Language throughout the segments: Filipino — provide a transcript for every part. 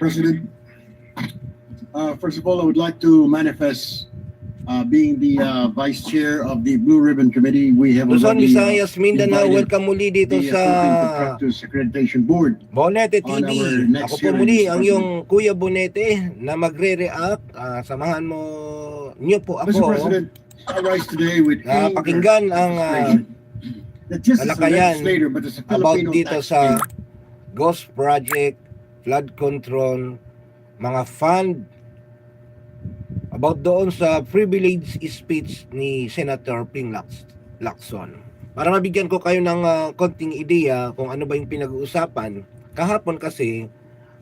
President, uh, first of all, I would like to manifest, uh, being the, uh, Vice Chair of the Blue Ribbon Committee, we have Luzon, already, uh, Visayas, Mindanao, welcome muli dito the uh, sa Contractors Accreditation Board. Bonete on TV. Ako po muli ang yung Kuya Bonete na magre-react. Ah, samahan mo niyo po Mr. ako President, I rise today with anger pakinggan ang ah, frustration that just as a talakayan legislator, but as a about dito sa Ghost Project, flood control, mga fund about doon sa privilege speech ni Senator Ping Lacson. Para mabigyan ko kayo ng ah, konting ideya kung ano ba yung pinag-uusapan. Kahapon kasi,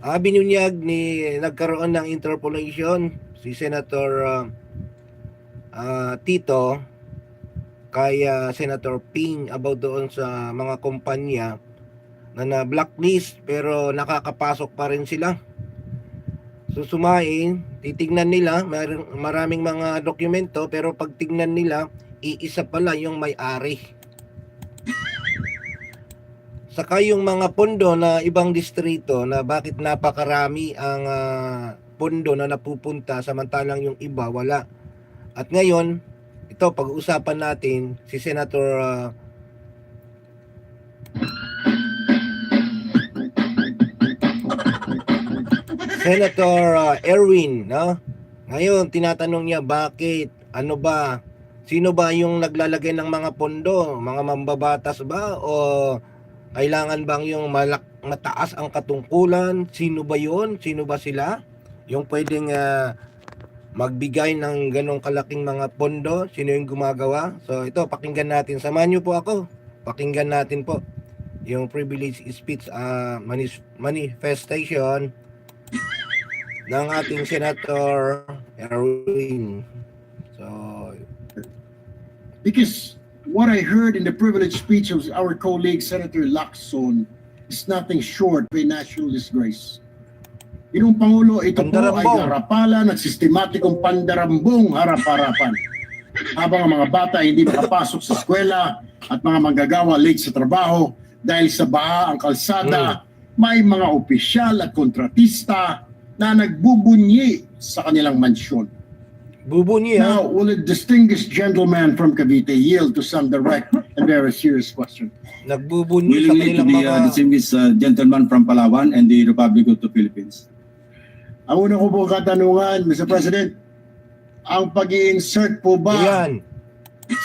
uh, binunyag ni nagkaroon ng interpolation si Senator ah, ah, Tito kay ah, Senator Ping about doon sa mga kumpanya na na blacklist pero nakakapasok pa rin sila. Susumain, titignan nila, mar- maraming mga dokumento pero pag tignan nila, iisa pala yung may-ari. Saka yung mga pondo na ibang distrito na bakit napakarami ang ah, pondo na napupunta samantalang yung iba wala. At ngayon, ito pag-uusapan natin si Senator ah, Senator uh, Erwin, no? Ngayon, tinatanong niya bakit, ano ba, sino ba yung naglalagay ng mga pondo? Mga mambabatas ba? O kailangan bang yung malak mataas ang katungkulan? Sino ba yon? Sino ba sila? Yung pwedeng ah, magbigay ng ganong kalaking mga pondo? Sino yung gumagawa? So ito, pakinggan natin. Samahan niyo po ako. Pakinggan natin po yung privilege speech ah, manis- manifestation ng ating Senator Erwin. So, Because what I heard in the privileged speech of our colleague Senator Lacson is nothing short of a national disgrace. Inong Pangulo, ito po ay harapalan at sistematikong pandarambong harap-harapan. Habang ang mga bata hindi makapasok sa eskwela at mga manggagawa late sa trabaho dahil sa baha ang kalsada, may mga opisyal at kontratista na nagbubunyi sa kanilang mansyon. bubunyi ha. Now, will a distinguished gentleman from Cavite yield to some direct and very serious question? Nagbubunyi sa willingly to kanilang the mga... uh, distinguished uh, gentleman from Palawan and the Republic of the Philippines. Ang una ko po katanungan, Mr. President, ang pag insert po ba Yan.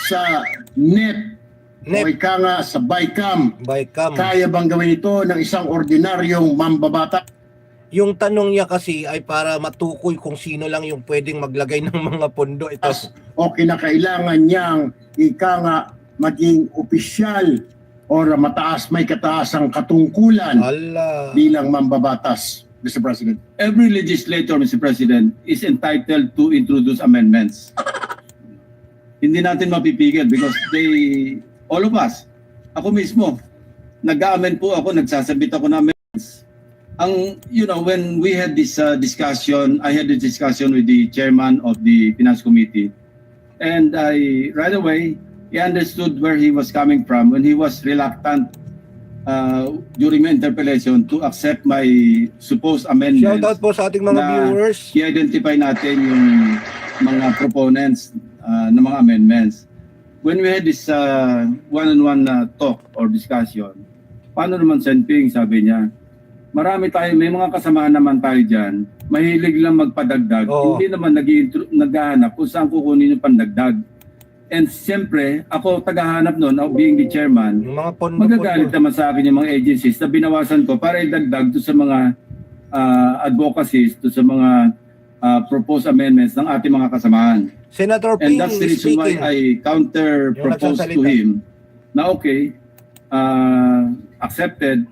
sa NET o Net ika nga sa BICAM, by Cam. kaya bang gawin ito ng isang ordinaryong mambabata? Yung tanong niya kasi ay para matukoy kung sino lang yung pwedeng maglagay ng mga pondo. Ito. o kinakailangan niyang ika nga maging opisyal o mataas may kataasang katungkulan Ala. bilang mambabatas, Mr. President. Every legislator, Mr. President, is entitled to introduce amendments. Hindi natin mapipigil because they, all of us, ako mismo, nag-amend po ako, nagsasabit ako ng amendments. Ang, you know, when we had this uh, discussion, I had this discussion with the chairman of the Finance Committee, and I, right away, he understood where he was coming from when he was reluctant uh, during my interpellation to accept my supposed amendments Shout out po sa ating mga na viewers. i-identify natin yung mga proponents uh, ng mga amendments. When we had this uh, one-on-one uh, talk or discussion, paano naman Senping, sabi niya, marami tayo, may mga kasamahan naman tayo dyan, mahilig lang magpadagdag, Oo. hindi naman nag naghahanap kung saan kukunin yung pandagdag. And siyempre, ako tagahanap noon, ako being the chairman, Yung mga pondo. magagalit naman sa akin yung mga agencies na binawasan ko para idagdag to sa mga ah, advocacies, to sa mga ah, proposed amendments ng ating mga kasamahan. Senator And Ping that's the is reason why speaking. I counter proposed to nagsasalita. him na okay, ah, accepted,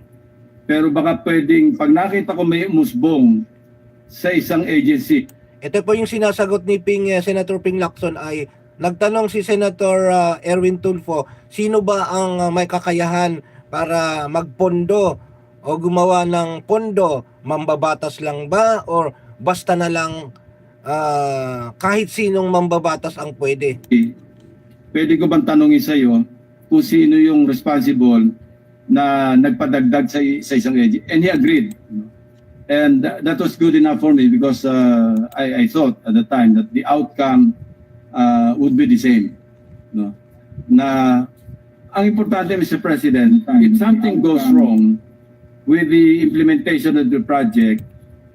pero baka pwedeng pag nakita ko may umusbong sa isang agency, Ito po yung sinasagot ni Ping, eh, Senator Ping Lacson ay nagtanong si Senator ah, Erwin Tulfo, sino ba ang ah, may kakayahan para magpondo o gumawa ng pondo? Mambabatas lang ba or basta na lang ah, kahit sinong mambabatas ang pwede? pwede ko bang tanongin sa iyo kung sino yung responsible na nagpadagdag sa, sa isang agency? And he agreed. And tha- that was good enough for me because uh, I, I thought at the time that the outcome uh, would be the same. No? Na ang importante, Mr. President, if something goes wrong with the implementation of the project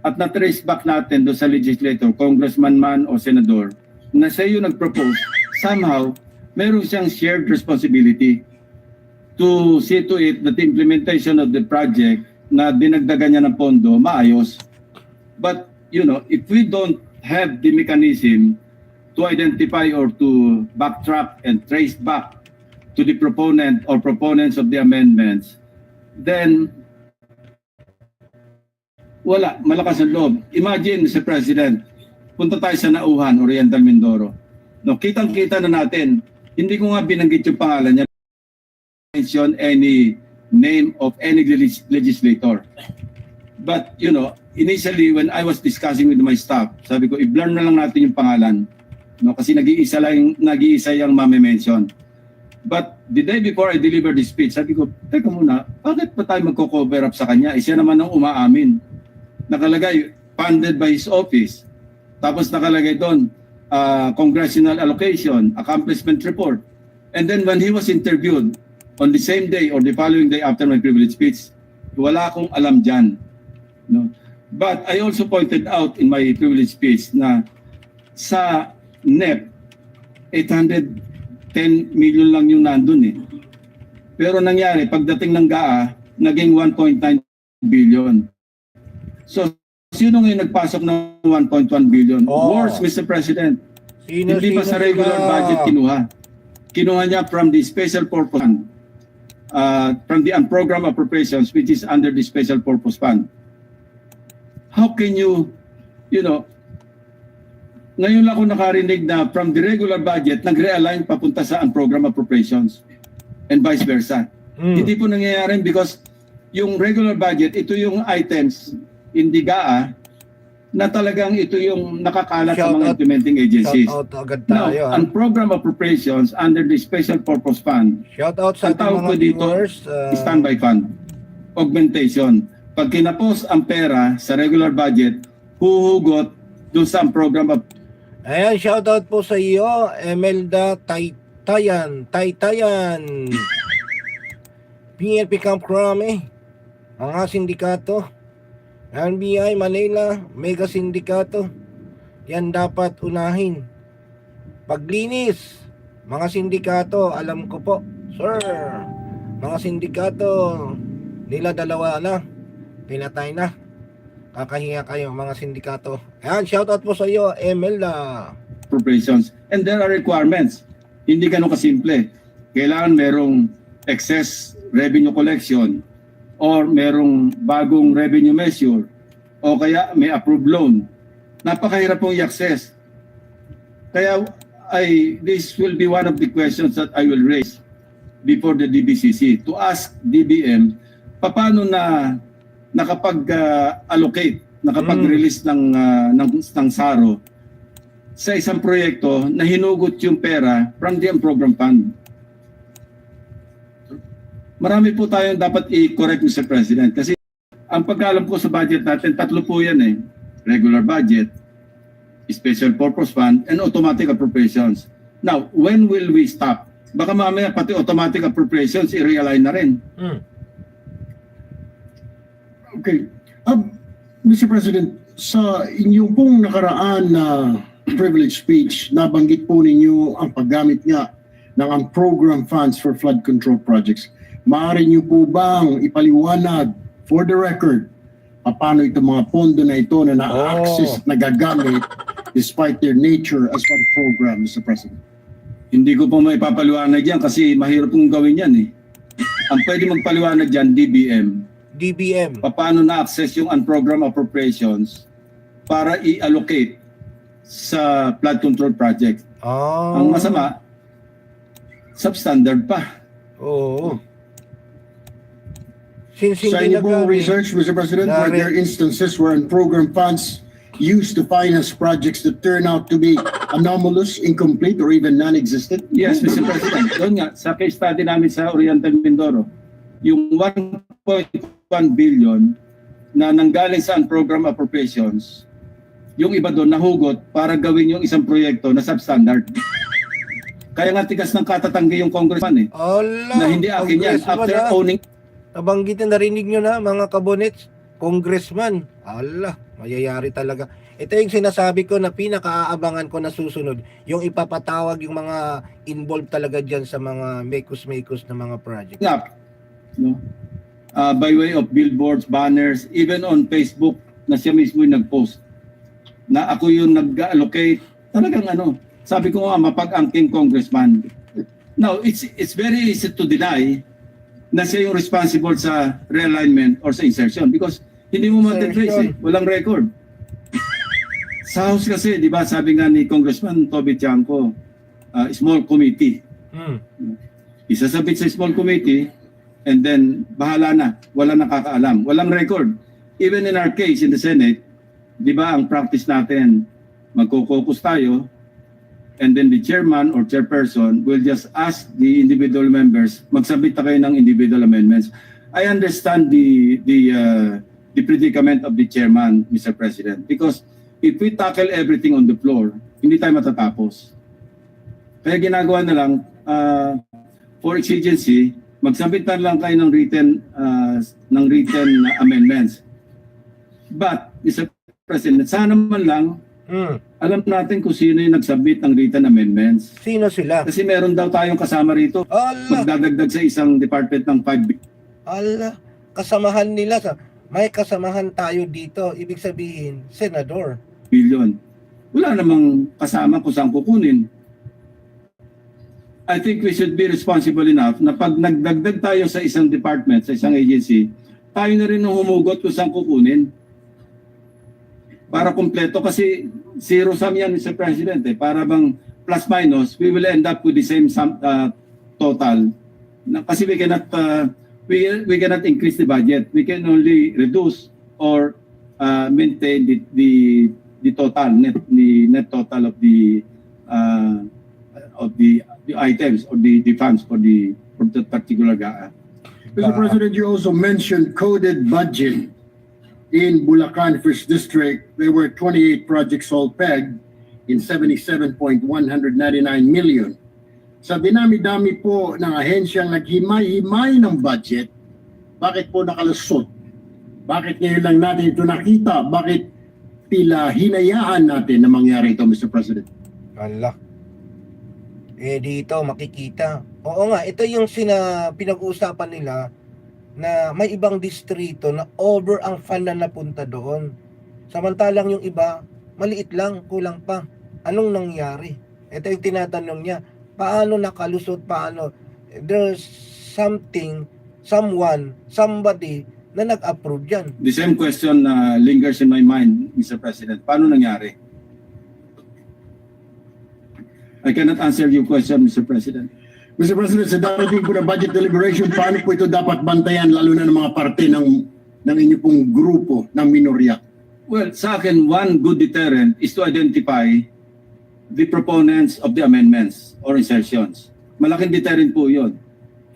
at na-trace back natin do sa legislator, congressman man o senador, na sa iyo nag-propose, somehow, meron siyang shared responsibility to see to it that the implementation of the project na dinagdagan niya ng pondo, maayos. But, you know, if we don't have the mechanism to identify or to backtrack and trace back to the proponent or proponents of the amendments, then wala, malakas ang loob. Imagine, Mr. President, punta tayo sa Nauhan, Oriental Mindoro. No, kitang-kita na natin, hindi ko nga binanggit yung pangalan niya, mention any name of any legis- legislator. But, you know, initially when I was discussing with my staff, sabi ko, i-blur na lang natin yung pangalan. No, kasi nag-iisa lang, nag-iisa yung mame-mention. But the day before I delivered the speech, sabi ko, teka muna, bakit pa tayo magko-cover up sa kanya? Eh, siya naman ang umaamin. Nakalagay, funded by his office. Tapos nakalagay doon, uh, congressional allocation, accomplishment report. And then when he was interviewed on the same day or the following day after my privilege speech, wala akong alam dyan. No? But I also pointed out in my privilege speech na sa NEP, 810 million lang yung nandun eh. Pero nangyari, pagdating ng GAA, naging 1.9 billion. So, sino ngayon nagpasok ng 1.1 billion? Oh. Worse, Mr. President. Sino, Hindi pa sino sa regular sila? budget kinuha. Kinuha niya from the special purpose fund. Uh, from the unprogrammed appropriations which is under the special purpose fund. How can you, you know, ngayon lang ako nakarinig na from the regular budget, nag-realign papunta sa unprogrammed appropriations and vice versa. Hmm. Hindi po nangyayari because yung regular budget, ito yung items in the GAA na talagang ito yung nakakalat sa Shout mga out- implementing agencies. Shout out agad Now, tayo. ah. ang program appropriations under the Special Purpose Fund, Shout out sa ang ating mga dito, viewers. ah, standby fund, augmentation. Pag kinapos ang pera sa regular budget, huhugot doon sa program of Ayan, shout out po sa iyo, Emelda Taytayan. Taytayan. PNP Camp Crame. Mga sindikato. NBI Manila, Mega Sindikato. Yan dapat unahin. Paglinis. Mga sindikato, alam ko po. Sir, mga sindikato, nila dalawa na. Pinatay na. Kakahiya kayo mga sindikato. Ayan, shout out po sa iyo, Emelda. appropriations. And there are requirements. Hindi ganun kasimple. Kailangan merong excess revenue collection or merong bagong revenue measure o kaya may approved loan. Napakahirap pong i-access. Kaya I, this will be one of the questions that I will raise before the DBCC to ask DBM paano na nakapag-allocate, nakapag-release ng, ah, ng, ng SARO sa isang proyekto na hinugot yung pera from the program fund. Marami po tayong dapat i-correct, Mr. President, kasi ang pagkalam ko sa budget natin, tatlo po yan eh. Regular budget, special purpose fund, and automatic appropriations. Now, when will we stop? Baka mamaya pati automatic appropriations i-realign na rin. Hmm. Okay. Um, Mr. President, sa inyong pong nakaraan na privilege speech, nabanggit po ninyo ang paggamit nga ng ang program funds for flood control projects. Maaari niyo po bang ipaliwanag for the record paano itong mga pondo na ito na na-access at nagagamit despite their nature as one program, Mr. President? Hindi ko po maipapaliwanag yan kasi mahirap pong gawin yan eh. Ang pwede magpaliwanag dyan, DBM, DBM. paano na-access yung unprogrammed appropriations para i-allocate sa flood control project. Ah. Ang masama, substandard pa. Oo. Since Sa hindi inyo pong nagamit. research, Mr. President, were there instances wherein program funds used to finance projects that turn out to be anomalous, incomplete, or even non-existent? Yes, Mr. President. Doon nga, sa case study namin sa Oriental Mindoro, yung 1.1 billion na nanggaling sa program appropriations, yung iba doon nahugot para gawin yung isang proyekto na substandard. Kaya nga tigas ng katatanggi yung congressman eh. Ala, Na hindi akin yan. congressman, After ah. owning Nabanggit na narinig nyo na mga kabonets, congressman. Ala, mayayari talaga. Ito yung sinasabi ko na pinakaaabangan ko na susunod. Yung ipapatawag yung mga involved talaga dyan sa mga makos-makos na mga project. up, no? Uh, by way of billboards, banners, even on Facebook na siya mismo yung nag-post na ako yung nag-allocate. Talagang ano, sabi ko nga mapag-angking congressman. Now, it's it's very easy to deny na siya yung responsible sa realignment or sa insertion because hindi mo ma-trace eh. Walang record. Sa House kasi, di ba, sabi nga ni Congressman Toby Tiangco, uh, small committee Hmm. isasabit sa small committee and then bahala na wala nakakaalam walang record even in our case in the Senate di ba ang practice natin magko-caucus tayo and then the chairman or chairperson will just ask the individual members magsabit na kayo ng individual amendments I understand the the uh, the predicament of the chairman Mr. President because if we tackle everything on the floor hindi tayo matatapos kaya ginagawa na lang uh, for exigency, magsabit lang kayo ng written uh, ng written amendments. But Mr. President, sana man lang Hmm. Alam natin kung sino yung nagsabit ng written amendments. Sino sila? Kasi meron daw tayong kasama rito Ala, magdadagdag sa isang department ng 5 ala, kasamahan nila sa may kasamahan tayo dito. Ibig sabihin, senador. billion. Wala namang kasama kung saan kukunin. I think we should be responsible enough na pag nagdagdag tayo sa isang department, sa isang agency, tayo na rin ang humugot kung saan kukunin. Para kumpleto kasi zero sum yan Mr. President eh. Para bang plus minus, we will end up with the same sum, uh, total. Na, kasi we cannot uh, we, we cannot increase the budget. We can only reduce or uh, maintain the, the the total net the net total of the uh, of the the items or the, the funds for the for that particular GAA. Mr. President, you also mentioned coded budget in Bulacan First District. There were 28 projects all pegged in 77.199 million. Sa dinami-dami po ng ahensyang naghimay-himay ng budget, bakit po nakalusot? Bakit ngayon lang natin ito nakita? Bakit tila hinayaan natin na mangyari ito, Mr. President? Ala. Eh dito makikita. Oo nga, ito yung sina pinag-uusapan nila na may ibang distrito na over ang fund na napunta doon. Samantalang yung iba, maliit lang, kulang pa. Anong nangyari? Ito yung tinatanong niya. Paano nakalusot? Paano? There's something, someone, somebody na nag-approve yan. The same question uh, lingers in my mind, Mr. President. Paano nangyari? I cannot answer your question, Mr. President. Mr. President, sa darating po na budget deliberation, paano po ito dapat bantayan lalo na ng mga parte ng ng inyo pong grupo ng minorya? Well, sa akin, one good deterrent is to identify the proponents of the amendments or insertions. Malaking deterrent po yun.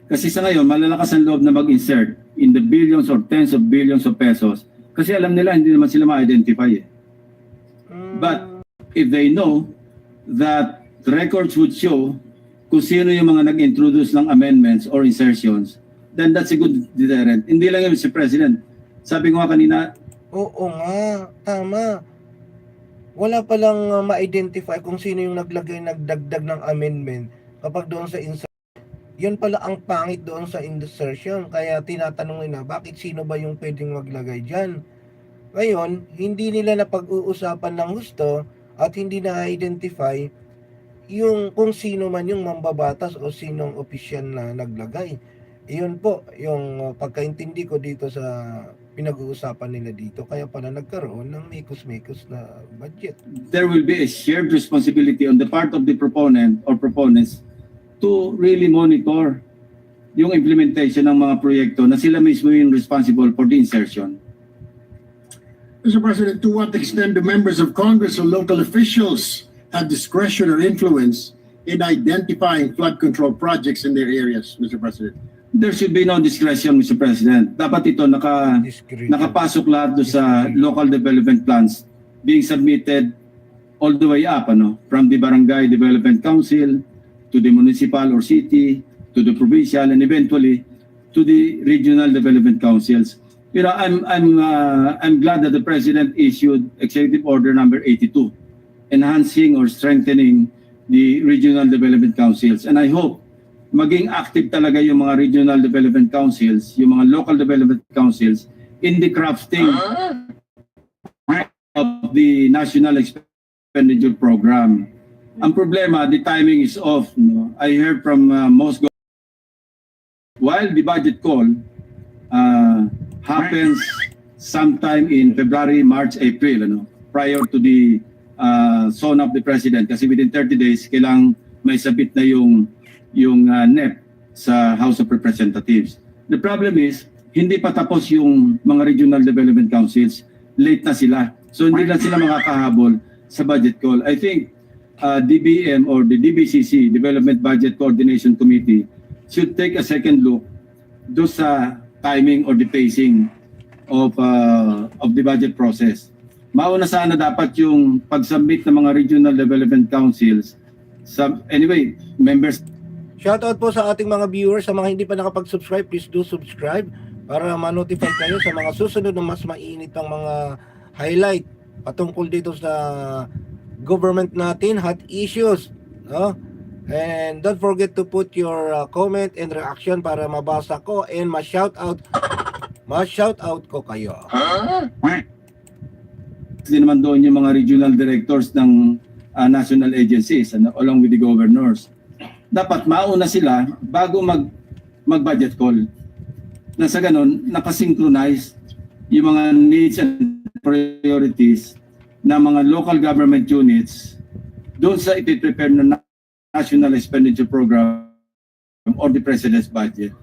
Kasi sa ngayon, malalakas ang loob na mag-insert in the billions or tens of billions of pesos. Kasi alam nila, hindi naman sila ma-identify eh. But if they know that records would show kung sino yung mga nag-introduce ng amendments or insertions, then that's a good deterrent. Hindi lang yun, Mr. President. Sabi ko nga kanina, Oo nga, tama. Wala palang uh, ma-identify kung sino yung naglagay, nagdagdag ng amendment kapag doon sa insert. Yun pala ang pangit doon sa insertion. Kaya tinatanong nila, bakit sino ba yung pwedeng maglagay dyan? Ngayon, hindi nila napag-uusapan ng gusto at hindi na-identify yung kung sino man yung mambabatas o sinong opisyal na naglagay. Iyon po yung uh, pagkaintindi ko dito sa pinag-uusapan nila dito. Kaya pala nagkaroon ng mikos-mikos na budget. there will be a shared responsibility on the part of the proponent or proponents to really monitor yung implementation ng mga proyekto na sila mismo yung responsible for the insertion. Mr. President, to what extent do members of Congress or local officials have discretion or influence in identifying flood control projects in their areas, Mr. President? there should be no discretion, Mr. President. Dapat ito naka, Discretion. nakapasok lahat do sa local development plans being submitted all the way up, ano, from the Barangay Development Council to the municipal or city, to the provincial, and eventually to the regional development councils. You know, I'm I'm uh, I'm glad that the president issued Executive Order Number 82, enhancing or strengthening the regional development councils, and I hope maging active talaga yung mga regional development councils, yung mga local development councils in the crafting of the national expenditure program. Ang problema, the timing is off. No? I heard from uh, most while the budget call uh, happens sometime in February, March, April, ano, prior to the uh, zone of the president kasi within 30 days kailang may sabit na yung yung uh, NEP sa House of Representatives. The problem is hindi pa tapos yung mga regional development councils, late na sila. So hindi na sila makakahabol sa budget call. I think uh, DBM or the DBCC, Development Budget Coordination Committee, should take a second look do sa timing or the pacing of uh, of the budget process. Mauna sana dapat yung pag-submit ng mga regional development councils. Sa, anyway, members Shoutout po sa ating mga viewers, sa mga hindi pa nakapag-subscribe, please do subscribe para ma-notify kayo sa mga susunod na mas mainit ang mga highlight patungkol dito sa government natin, hot issues, no? And don't forget to put your uh, comment and reaction para mabasa ko and ma-shoutout ma-shoutout ko kayo. Din naman doon yung mga regional directors ng uh, national agencies ano, along with the governors. Dapat mauna sila bago mag mag-budget call. Na sa ganun, nakasynchronize yung mga needs and priorities ng mga local government units doon sa ipiprepare na National Expenditure Program or the President's budget.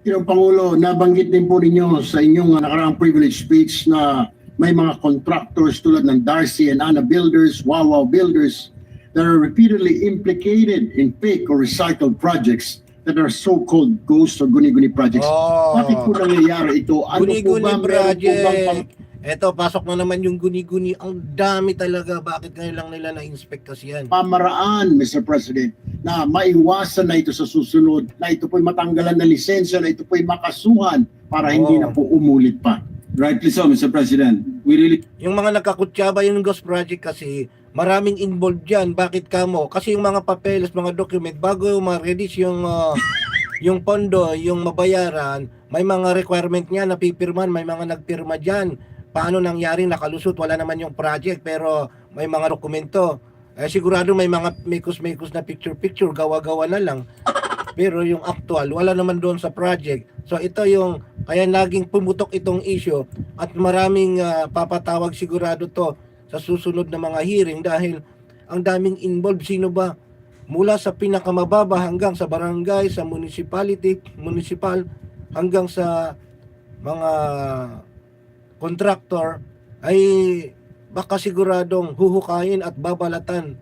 You know, Pangulo, nabanggit din po ninyo sa inyong uh, nakaraang privilege speech na may mga contractors tulad ng Darcy and Anna Builders, Wawa Builders that are repeatedly implicated in fake or recycled projects that are so-called ghost or guni-guni projects. Oh. Bakit po nangyayari ito? Ano po Guni-guni ba? Meron po bang project. Eto, pasok na naman yung guni-guni. Ang dami talaga. Bakit ngayon lang nila na-inspect kasi yan? pamaraan, Mr. President, na maiwasan na ito sa susunod, na ito po'y matanggalan ng lisensya, na ito po'y makasuhan para hindi Oo. na po umulit pa. Rightly so, Mr. President. We really Yung mga nagkakutsaba yung Ghost Project kasi, maraming involved dyan. Bakit kamo? Kasi yung mga papeles, mga document, bago ma-release yung, ah, yung pondo, yung mabayaran, may mga requirement niya na pipirman, may mga nagpirma dyan. Paano nangyari nakalusot? Wala naman yung project, pero may mga dokumento. Eh, sigurado may mga mekos-mekos na picture-picture, gawa-gawa na lang. Pero yung actual, wala naman doon sa project. So ito yung, kaya naging pumutok itong issue at maraming ah, papatawag sigurado to sa susunod na mga hearing dahil ang daming involved. Sino ba? Mula sa pinakamababa hanggang sa barangay, sa municipality, municipal, hanggang sa mga contractor ay baka siguradong huhukayin at babalatan,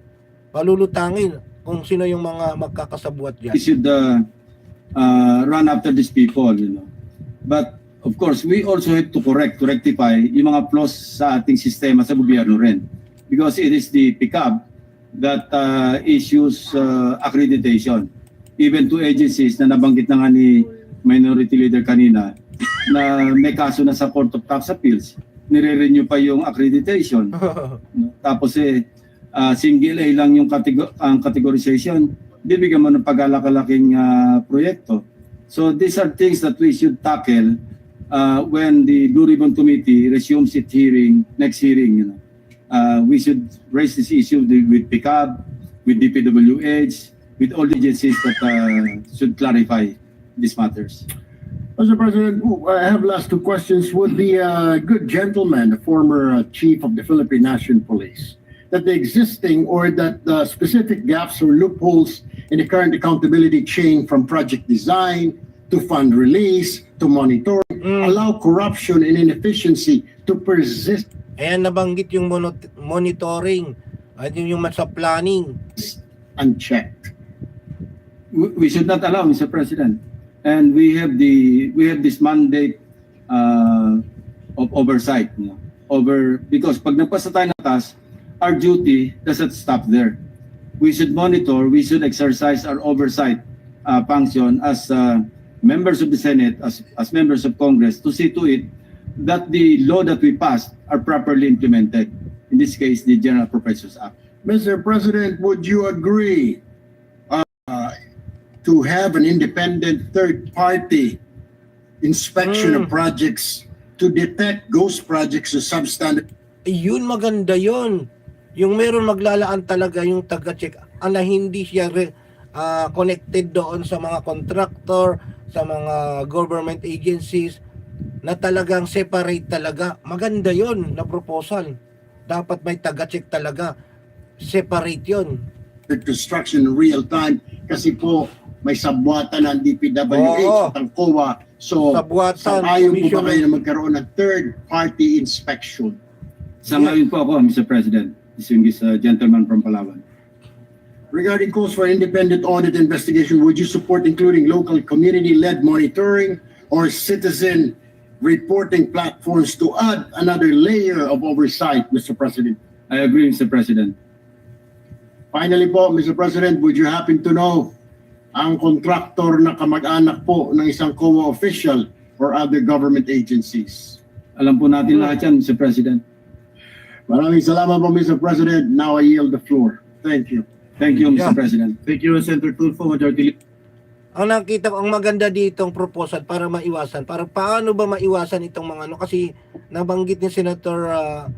palulutangin kung sino yung mga magkakasabuat dyan. we should uh, uh, run after these people, you know. But of course, we also have to correct, to rectify yung mga flaws sa ating sistema sa gobyerno rin. Because it is the PICAB that uh, issues uh, accreditation. Even to agencies na nabanggit na nga ni Minority Leader kanina na may kaso na sa Court of Tax Appeals, nire-renew pa yung accreditation. Tapos eh, ah, single A lang yung kategor- ang categorization, bibigyan mo ng pagkalakalaking ah, proyekto. So these are things that we should tackle uh, when the Blue Ribbon Committee resumes its hearing, next hearing, you know. Uh, we should raise this issue with, PICAB, with DPWH, with all agencies that uh, should clarify these matters. Mr. President, I have last two questions. Would the uh, good gentleman, the former uh, chief of the Philippine National Police, that the existing or that the specific gaps or loopholes in the current accountability chain from project design to fund release to monitoring Mm. allow corruption and inefficiency to persist Ayan nabanggit yung monitoring at yung, yung sa planning. unchecked? We we should not allow, Mr. President. and we have the we have this mandate uh, of oversight you know, over because pag nagpasa tayo ng task our duty doesn't stop there we should monitor we should exercise our oversight uh, function as uh, members of the senate as as members of congress to see to it that the law that we passed are properly implemented in this case the general appropriations act Mr. President, would you agree uh, to have an independent third party inspection of Mm. projects to detect ghost projects to substandard Yun maganda yun. Yung meron maglalaan talaga yung taga-check ala hindi siya re- ah, connected doon sa mga contractor, sa mga government agencies na talagang separate talaga. Maganda yun na proposal. Dapat may taga-check talaga. Separate yun. construction in real time kasi po may sabwatan ng DPWH Oo. at ang COA. So, Sabuatan, Sangayon po ba commission- kayo na magkaroon ng third-party inspection? sa ngayon po ako Mr. President distinguished uh, gentleman from Palawan Regarding calls for independent audit investigation, would you support including local community-led monitoring or citizen reporting platforms to add another layer of oversight, Mr. President? I agree Mr. President Finally po, Mr. President, would you happen to know ang kontraktor na kamag-anak po ng isang COA official or other government agencies? Alam po natin lahat yan, Mr. President. Maraming salamat po, Mr. President. Now I yield the floor. Thank you. Thank you, Mr. Yeah. President. Thank you, Senator Tulfo, Majority Leader. ang nakita ko, ang maganda ditong proposal para maiwasan, para paano ba maiwasan itong mga ano, kasi nabanggit ni Senator ah,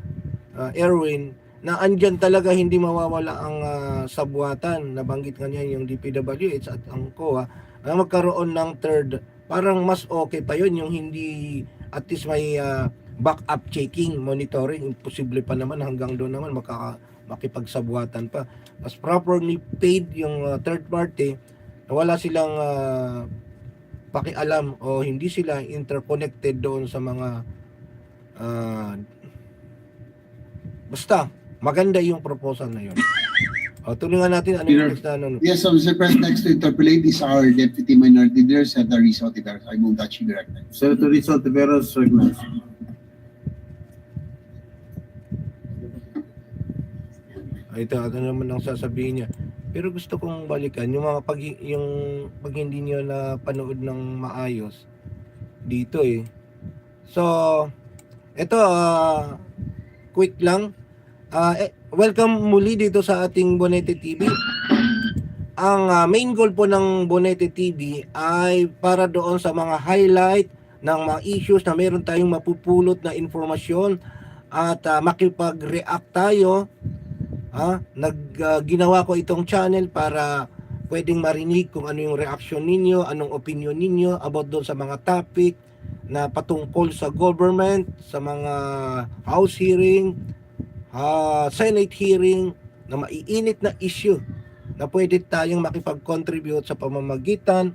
ah, Erwin na andyan talaga hindi mawawala ang ah, sabwatan. Nabanggit nga niya yung DPWH at ang COA na magkaroon ng third, parang mas okay pa yun yung hindi at least may ah, backup checking, monitoring. Imposible pa naman hanggang doon naman makaka, makipagsabwatan pa. Mas properly paid yung ah, third party na wala silang ah, pakialam o hindi sila interconnected doon sa mga ah, basta maganda yung proposal na yun. O, tulungan natin ano yung next na ano. Yes, so Mr. President, next to interpolate is our Deputy Minority Leader, Senator Rizzo Tiveros. I move that she directed. Senator Rizal Tiveros, recognized. Ito, ano naman ang sasabihin niya. Pero gusto kong balikan yung mga pag yung pag hindi niyo na panood ng maayos dito eh. So, ito ah, quick lang. Ah, eh, welcome muli dito sa ating Bonete TV. Ang ah, main goal po ng Bonete TV ay para doon sa mga highlight ng mga issues na meron tayong mapupulot na informasyon at ah, makipag-react tayo ha nag ginawa ko itong channel para pwedeng marinig kung ano yung reaction ninyo, anong opinion ninyo about doon sa mga topic na patungkol sa government, sa mga house hearing, ah, senate hearing na maiinit na issue na pwede tayong makipag-contribute sa pamamagitan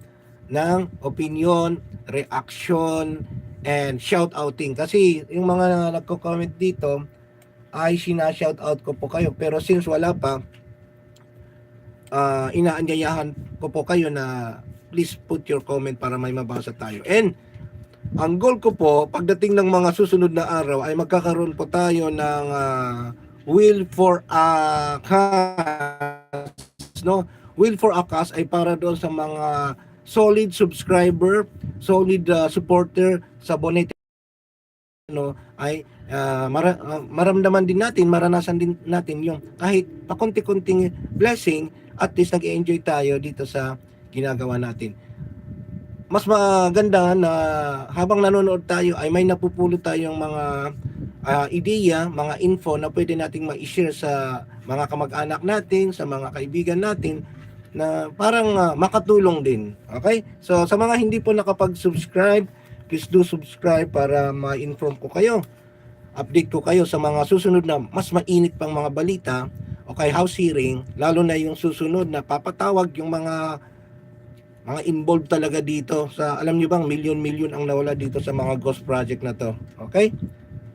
ng opinion, reaction, and shout-outing. Kasi yung mga nagko-comment dito, ay sina-shout out ko po kayo. Pero since wala pa, ah inaanyayahan ko po kayo na please put your comment para may mabasa tayo. And ang goal ko po, pagdating ng mga susunod na araw, ay magkakaroon po tayo ng ah, Will for a Cause. No? Will for a Cause ay para doon sa mga solid subscriber, solid ah, supporter sa Bonete no ay ah, mara- ah, maramdaman din natin, maranasan din natin yung kahit pakunti-kunting blessing, at least nag-enjoy tayo dito sa ginagawa natin. Mas maganda na habang nanonood tayo ay may napupulot tayong mga ah, ideya, mga info na pwede nating ma-share sa mga kamag-anak natin, sa mga kaibigan natin na parang ah, makatulong din. Okay? So sa mga hindi po nakapag-subscribe, please do subscribe para ma-inform ko kayo. Update ko kayo sa mga susunod na mas mainit pang mga balita o kay house hearing, lalo na yung susunod na papatawag yung mga mga involved talaga dito sa alam niyo bang milyon-milyon ang nawala dito sa mga ghost project na to. Okay?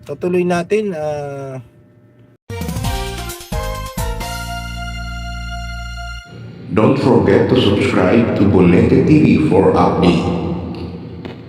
So tuloy natin ah Don't forget to subscribe to Bonete TV for update.